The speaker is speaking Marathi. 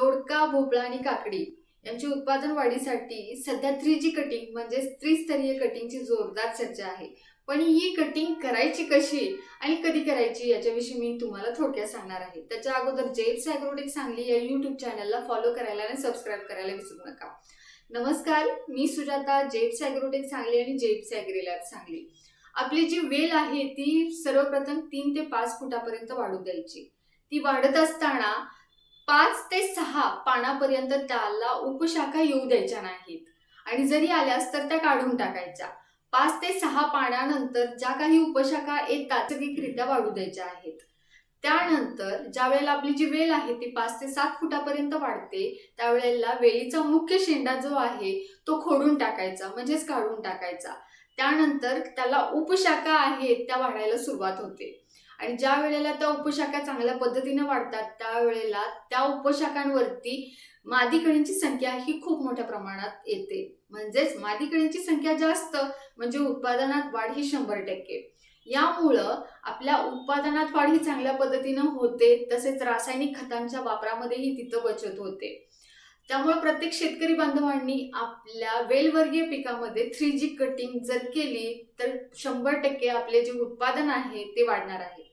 दोडका भोपळा आणि काकडी यांची उत्पादन वाढीसाठी सध्या थ्री जी कटिंग म्हणजे त्रिस्तरीय कटिंगची जोरदार चर्चा आहे. पण ही कटिंग करायची कशी आणि कधी करायची याच्याविषयी मी तुम्हाला थोडक्यात सांगणार आहे. त्याच्या अगोदर जेप्स ॲग्रोटेक सांगली या यूट्यूब चॅनलला फॉलो करायला आणि सबस्क्राईब करायला विसरू नका. नमस्कार मी सुजाता जेब्स ॲग्रोटेक सांगली आणि जेब्स ॲग्रीलॅब सांगली. आपली जी वेल आहे ती सर्वप्रथम तीन ते पाच फुटापर्यंत वाढू द्यायची. ती वाढत असताना पाच ते सहा पानापर्यंत त्याला उपशाखा येऊ द्यायच्या नाहीत. आणि जरी आल्यास तर त्या काढून टाकायच्या. पाच ते सहा पानानंतर ज्या काही उपशाखा येतात नैसर्गिकरित्या वाढू द्यायच्या आहेत. त्यानंतर ज्या वेळेला आपली जी वेल आहे ती पाच ते सात फुटापर्यंत वाढते त्यावेळेला वेलीचा मुख्य शेंडा जो आहे तो खोडून टाकायचा म्हणजेच काढून टाकायचा. त्यानंतर त्याला उपशाखा आहेत त्या वाढायला सुरुवात होते. आणि ज्या वेळेला त्या उपशाखा चांगल्या पद्धतीने वाढतात त्यावेळेला त्या उपशाखांवरती मादीकळींची संख्या ही खूप मोठ्या प्रमाणात येते. म्हणजेच मादीकळींची संख्या जास्त म्हणजे उत्पादनात वाढ ही शंभर टक्के. यामुळं आपल्या उत्पादनात वाढ ही चांगल्या पद्धतीनं होते तसेच रासायनिक खतांच्या वापरामध्येही तिथं बचत होते. त्यामुळे प्रत्येक शेतकरी बांधवांनी आपल्या वेलवर्गीय पिकामध्ये थ्री जी कटिंग जर केली तर शंभर टक्के आपले जे उत्पादन आहे ते वाढणार आहे.